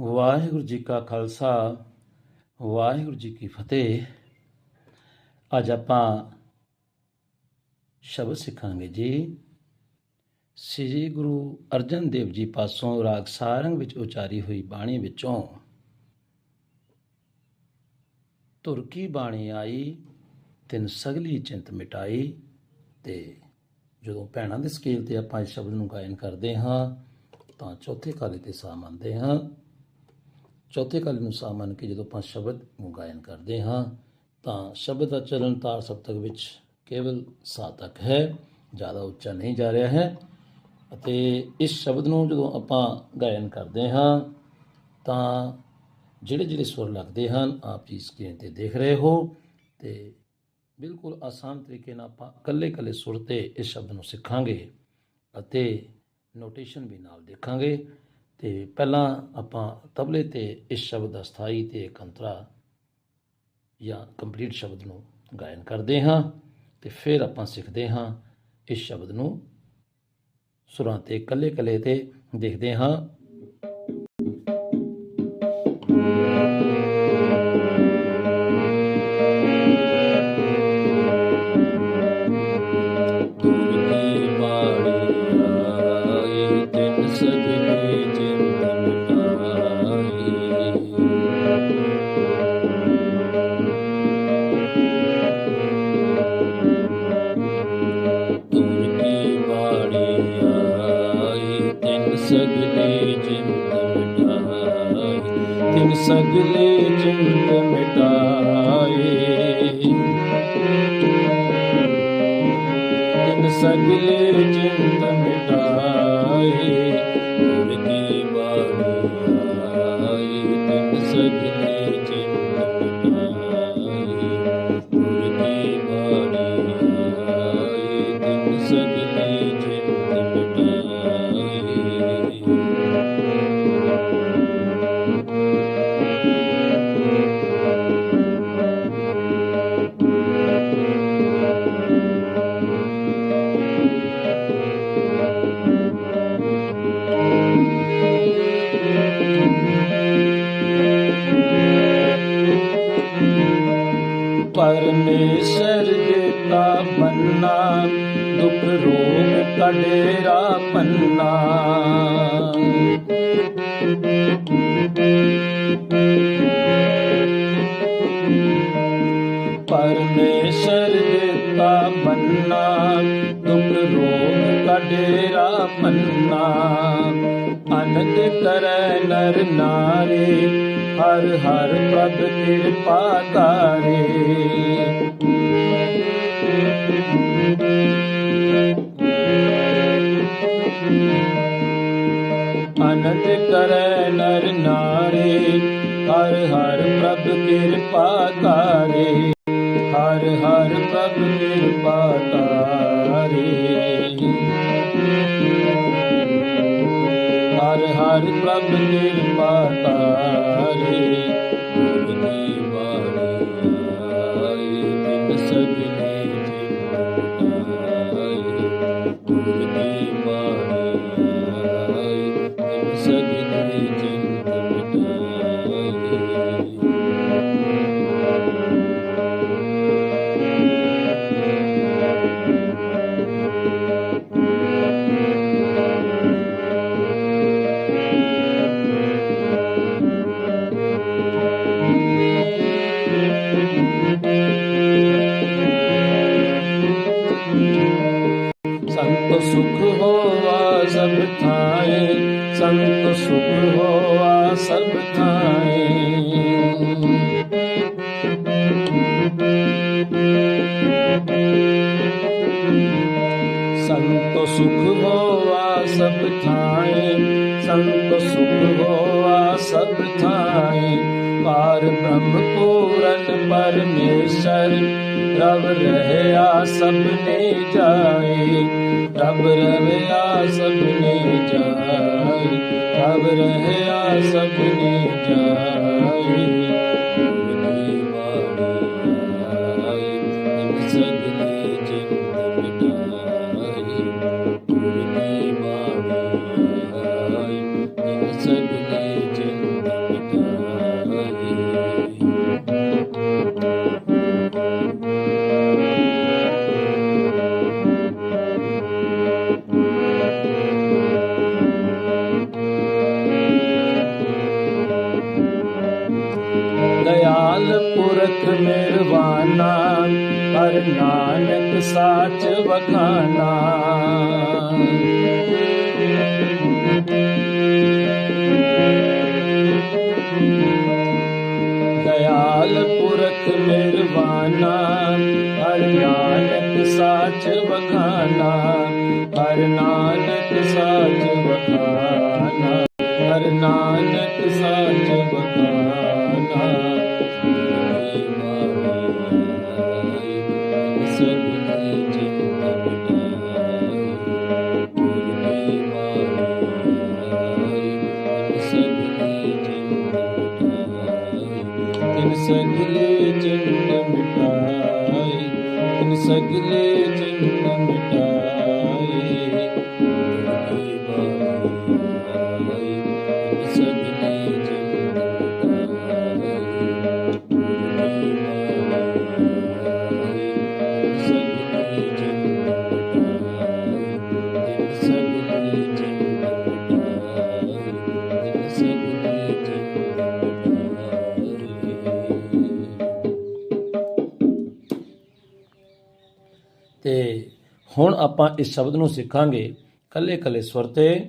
ਵਾਹਿਗੁਰੂ ਜੀ ਕਾ ਖਾਲਸਾ, ਵਾਹਿਗੁਰੂ ਜੀ ਕੀ ਫਤਿਹ। ਅੱਜ ਆਪਾਂ ਸ਼ਬਦ ਸਿੱਖਾਂਗੇ ਜੀ। ਸ੍ਰੀ ਗੁਰੂ ਅਰਜਨ ਦੇਵ ਜੀ ਪਾਸੋਂ ਰਾਗ ਸਾਰੰਗ ਵਿੱਚ ਉਚਾਰੀ ਹੋਈ ਬਾਣੀ ਵਿੱਚੋਂ ਤੁਰਕੀ ਬਾਣੀ ਆਈ, ਤਿੰਨ ਸਗਲੀ ਚਿੰਤ ਮਿਟਾਈ। ਤੇ ਜਦੋਂ ਭੈਣਾਂ ਦੇ ਸਕੇਲ ਤੇ ਆਪਾਂ ਇਸ ਸ਼ਬਦ ਨੂੰ ਗਾਇਨ ਕਰਦੇ ਹਾਂ, ਤਾਂ ਚੌਥੇ ਕਾਲੇ ਤੇ ਸਾਹ ਮੰਨਦੇ ਹਾਂ। ਚੌਥੇ ਕਾਲੇ ਨੂੰ ਸਾਹ ਮੰਨ ਕੇ ਜਦੋਂ ਆਪਾਂ ਸ਼ਬਦ ਨੂੰ ਗਾਇਨ ਕਰਦੇ ਹਾਂ, ਤਾਂ ਸ਼ਬਦ ਦਾ ਚਲਨ ਤਾਰ ਸਪਤਕ ਵਿੱਚ ਕੇਵਲ ਸਾ ਤੱਕ ਹੈ, ਜ਼ਿਆਦਾ ਉੱਚਾ ਨਹੀਂ ਜਾ ਰਿਹਾ ਹੈ। ਅਤੇ ਇਸ ਸ਼ਬਦ ਨੂੰ ਜਦੋਂ ਆਪਾਂ ਗਾਇਨ ਕਰਦੇ ਹਾਂ, ਤਾਂ ਜਿਹੜੇ ਜਿਹੜੇ ਸੁਰ ਲੱਗਦੇ ਹਨ, ਆਪ ਜੀ ਸਕਰੀਨ ਤੇ ਦੇਖ ਰਹੇ ਹੋ ਤੇ ਬਿਲਕੁਲ ਆਸਾਨ ਤਰੀਕੇ ਨਾਲ ਆਪਾਂ ਇਕੱਲੇ-ਇਕੱਲੇ ਸੁਰ ਤੇ ਇਸ ਸ਼ਬਦ ਨੂੰ ਸਿੱਖਾਂਗੇ ਅਤੇ ਨੋਟੇਸ਼ਨ ਵੀ ਨਾਲ ਦੇਖਾਂਗੇ। ਤੇ ਪਹਿਲਾਂ ਆਪਾਂ ਤਬਲੇ ਤੇ ਇਸ ਸ਼ਬਦ ਅਸਥਾਈ ਸਥਾਈ ਤੇ ਇਕੰਤਰਾ ਜਾਂ ਕੰਪਲੀਟ ਸ਼ਬਦ ਨੂੰ ਗਾਇਨ ਕਰਦੇ ਹਾਂ ਤੇ ਫਿਰ ਆਪਾਂ ਸਿੱਖਦੇ ਹਾਂ ਇਸ ਸ਼ਬਦ ਨੂੰ ਸੁਰਾਂ ਤੇ ਇਕੱਲੇ-ਇਕੱਲੇ ਤੇ ਦੇਖਦੇ ਹਾਂ। ਤਿੰਨ ਸਗਲੇ ਜਿੰਦ ਮਿਟਾਈ ਤਿੰਨ ਸਗਲੇ ਜਿੰਦ ਮਿਟਾਏ। ਤਿਨ ਸਗਲੇ ਜਿੰਦ ਰੋਗ ਕਡੇਰਾ ਪੰਨਾ। ਪਰਮੇਸ਼ਰ ਦੇਤਾ ਬੰਨਾ ਦੁਖ ਰੋਗ ਕਡੇਰਾ ਪੰਨਾ ਅਨੰਦ ਕਰੈ ਨਰ ਨਾਰੀ, ਹਰ ਹਰ ਪ੍ਰਭ ਕਿਰਪਾ ਕਰੇ ਕਰੈ ਨਰ ਨਾਰੀ, ਹਰ ਹਰ ਪ੍ਰਭ ਕਿਰਪਾ ਕਰੇ। ਹਰ ਹਰ ਪ੍ਰਭ ਕਿਰਪਾ ਕਰੇ। ਹਰ ਹਰ ਪ੍ਰਭ ਕਿਰਪਾ ਕਰੇ। ਸੁਖ ਹੋਆ ਸਭ ਥਾਏ, ਸੰਤ ਸੁਖ ਹੋਆ ਸਭ ਥਾਏ। ਸੰਤ ਸੁਖ ਹੋਆ ਸਭ ਥਾਏ, ਸੰਤ ਸੁਖ ਹੋਆ ਸਭ ਥਾਏ। ਪਾਰ ਬ੍ਰਹਮ ਪੂਰਨ ਪਰਮੇਸ਼ਰ, ਰਵ ਰਹਿਆ ਸਭ ਨੇ ਜਾਏ। تب سڀ سڀني چهائي ڪب ۾ چئي ਸਾਚ ਵਖਾਨਾ। ਦਇਆਲ ਪੁਰਖ ਮਿਹਰਬਾਨਾ ਹਰ ਨਾਨਕ ਸਾਚ ਵਖਾਨਾ, ਹਰ ਨਾਨਕ ਸਾਚ ਵਖਾਨਾ, ਹਰ ਨਾਨਕ ਸਾਚ ਵਖਾਨਾ। ਸਗਲੇ ਤੇ ਹੁਣ ਆਪਾਂ ਇਸ ਸ਼ਬਦ ਨੂੰ ਸਿੱਖਾਂਗੇ ਕੱਲੇ ਕੱਲੇ ਸਵਰ ਤੇ।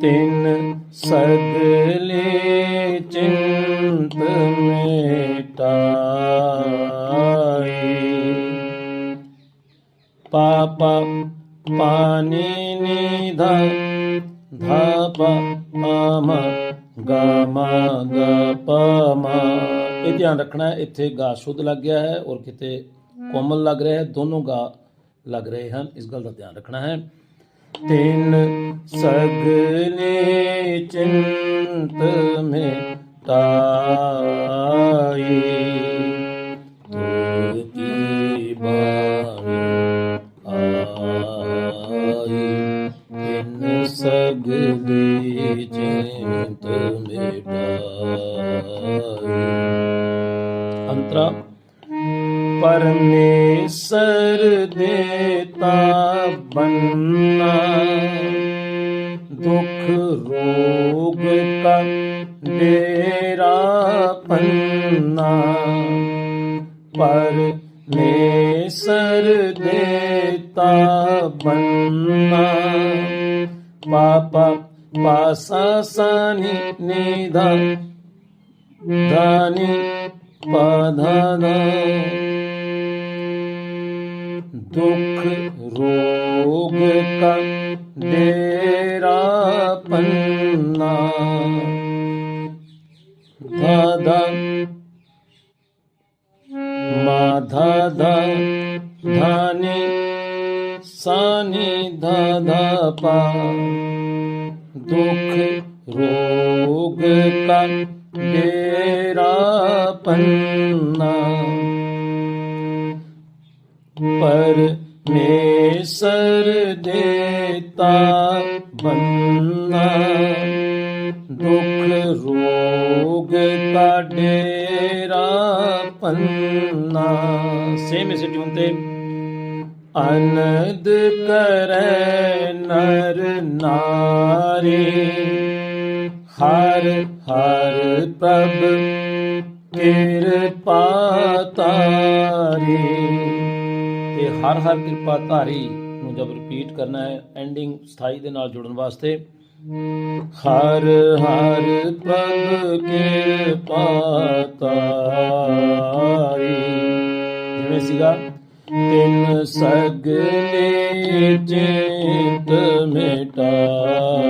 ਤਿਨ ਸਗਲੇ ਚਿੰਤ ਮਿਟਾਈ। ਪਾਪਾ ਪਾਨੀ ਨਿਧਾ, ਧਾਪਾ ਮਾਮਾ, ਗਾਮਾ ਗਪਮਾ ਇਹ ਧਿਆਨ ਰੱਖਣਾ, ਇੱਥੇ ਗਾ ਸ਼ੁੱਧ ਲੱਗ ਗਿਆ ਹੈ ਔਰ ਕਿਤੇ ਕੋਮਲ ਲੱਗ ਰਿਹਾ ਹੈ, ਦੋਨੋਂ ਗਾ ਲੱਗ ਰਹੇ ਹਨ। ਇਸ ਗੱਲ ਦਾ ਧਿਆਨ ਰੱਖਣਾ ਹੈ। ਤਿੰਨ ਸਗਲੇ ਚਿੰਤ ਮਿਟਾਈ ਪਰਮੇਸ਼ਰ ਦੇਤਾ ਬੰਨਾ ਦੁਖ ਰੋਗ ਕਾ ਡੇਰਾ ਪੰਨਾ। ਪਰਮੇਸ਼ਰ ਦੇਤਾ ਬੰਨਾ ਪਾਪਾ ਪਾਸਾ ਸਾਨੀ ਨਿਧਾ ਦਾਨੀ ਪਾਧਾਨਾ। ਦੁਖ ਰੋਗ ਕਾ ਡੇਰਾ ਪੰਨਾ। ਦਾਦਾ ਮਾਧਾ ਦਾ ਧਾਨੀ ਸਾਨੀ ਦਾਦਾ ਪਾ ਦੁਖ ਰੋਗ ਕਾ ਡੇਰਾ ਪੰਨਾ। ਪਰਮੇਸ਼ਰ ਦੇਤਾ ਬੰਨਾ ਦੁਖ ਰੋਗ ਕਾ ਡੇਰਾ ਪੰਨਾ ਸੇਮ ਇਸੇ ਟਿਊਨ ਤੇ ਅਨੰਦ ਕਰੈ ਨਰ ਨਾਰੀ। ਹਰ ਹਰ ਪ੍ਰਭ ਕਿਰਪਾ ਤਾਰੀ। ਤੇ ਹਰ ਹਰ ਕਿਰਪਾ ਧਾਰੀ ਨੂੰ ਜਬ ਰਿਪੀਟ ਕਰਨਾ ਹੈ ਐਂਡਿੰਗ ਸਥਾਈ ਦੇ ਨਾਲ ਜੁੜਨ ਵਾਸਤੇ। ਹਰ ਹਰ ਪ੍ਰਭ ਕਿਰਪਾ ਤਾਰੀ ਜਿਵੇਂ ਸੀਗਾ, ਤਿੰਨ ਸਗਲੇ ਚਿਤ ਮਿਟਾਈ